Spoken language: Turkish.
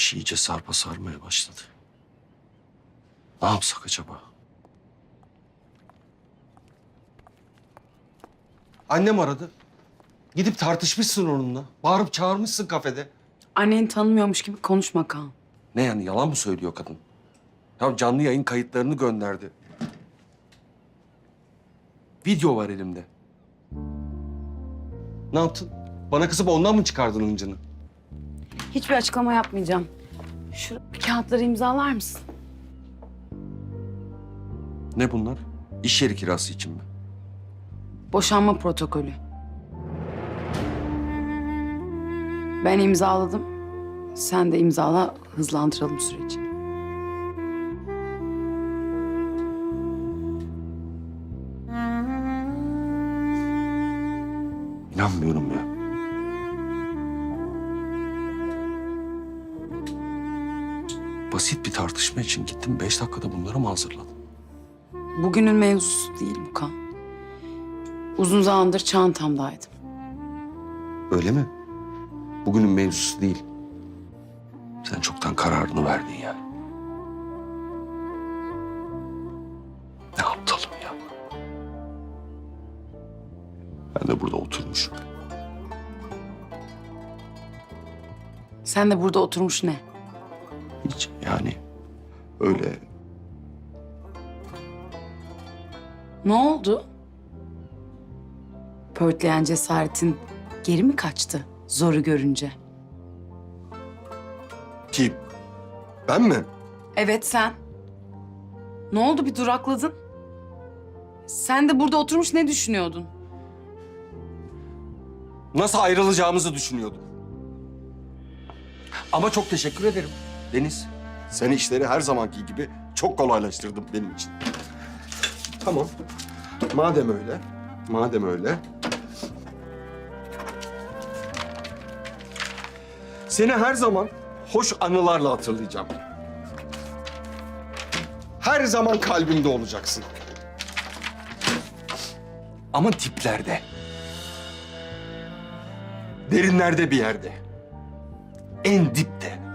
iş iyice sarpa sarmaya başladı. Ne yapsak acaba? Annem aradı. Gidip tartışmışsın onunla. Bağırıp çağırmışsın kafede. Anneni tanımıyormuş gibi konuşma Kaan. Ne yani yalan mı söylüyor kadın? Ya canlı yayın kayıtlarını gönderdi. Video var elimde. Ne yaptın? Bana kızıp ondan mı çıkardın hıncını? Hiçbir açıklama yapmayacağım. Şu kağıtları imzalar mısın? Ne bunlar? İş yeri kirası için mi? Boşanma protokolü. Ben imzaladım. Sen de imzala, hızlandıralım süreci. İnanmıyorum ya. Basit bir tartışma için gittim. Beş dakikada bunları mı hazırladın? Bugünün mevzusu değil bu Kaan. Uzun zamandır çantamdaydım. Öyle mi? Bugünün mevzusu değil. Sen çoktan kararını verdin yani. Ne aptalım ya. Ben de burada oturmuşum. Sen de burada oturmuş ne? Hiç yani öyle Ne oldu? Pörtleyen cesaretin geri mi kaçtı zoru görünce? Kim? Ben mi? Evet sen. Ne oldu bir durakladın? Sen de burada oturmuş ne düşünüyordun? Nasıl ayrılacağımızı düşünüyordum. Ama çok teşekkür ederim Deniz. Sen işleri her zamanki gibi çok kolaylaştırdın benim için. Tamam. Madem öyle, madem öyle. Seni her zaman hoş anılarla hatırlayacağım. Her zaman kalbimde olacaksın. Ama tiplerde. Derinlerde bir yerde. En dipte.